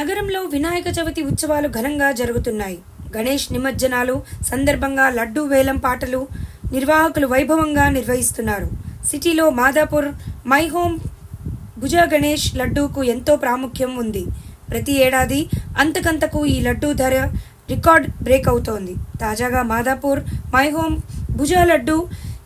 నగరంలో వినాయక చవితి ఉత్సవాలు ఘనంగా జరుగుతున్నాయి. గణేష్ నిమజ్జనాలు సందర్భంగా లడ్డూ వేలం పాటలు నిర్వాహకులు వైభవంగా నిర్వహిస్తున్నారు. సిటీలో మాదాపూర్ మై హోమ్ భుజ గణేష్ లడ్డూకు ఎంతో ప్రాముఖ్యం ఉంది. ప్రతి ఏడాది అంతకంతకు ఈ లడ్డూ ధర రికార్డ్ బ్రేక్ అవుతోంది. తాజాగా మాదాపూర్ మై హోమ్ భుజ లడ్డు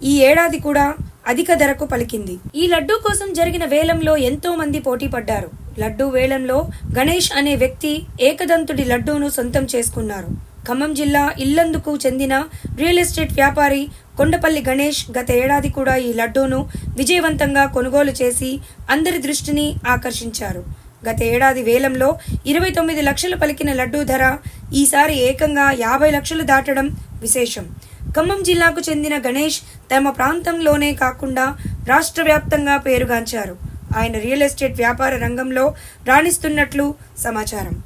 ఈ ఏడాది కూడా అధిక ధరకు పలికింది. ఈ లడ్డూ కోసం జరిగిన వేలంలో ఎంతో మంది పోటీ పడ్డారు. లడ్డూ వేలంలో గణేష్ అనే వ్యక్తి ఏకదంతుడి లడ్డూను సొంతం చేసుకున్నారు. ఖమ్మం జిల్లా ఇల్లందుకు చెందిన రియల్ ఎస్టేట్ వ్యాపారి కొండపల్లి గణేష్ గత ఏడాది కూడా ఈ లడ్డూను విజయవంతంగా కొనుగోలు చేసి అందరి దృష్టిని ఆకర్షించారు. గత ఏడాది వేలంలో ఇరవై తొమ్మిది లక్షలు పలికిన లడ్డూ ధర ఈసారి ఏకంగా యాభై లక్షలు దాటడం విశేషం. ఖమ్మం జిల్లాకు చెందిన గణేష్ తమ ప్రాంతంలోనే కాకుండా రాష్ట్ర వ్యాప్తంగా పేరుగాంచారు. ఆయన రియల్ ఎస్టేట్ వ్యాపార రంగంలో రాణిస్తున్నట్లు సమాచారం.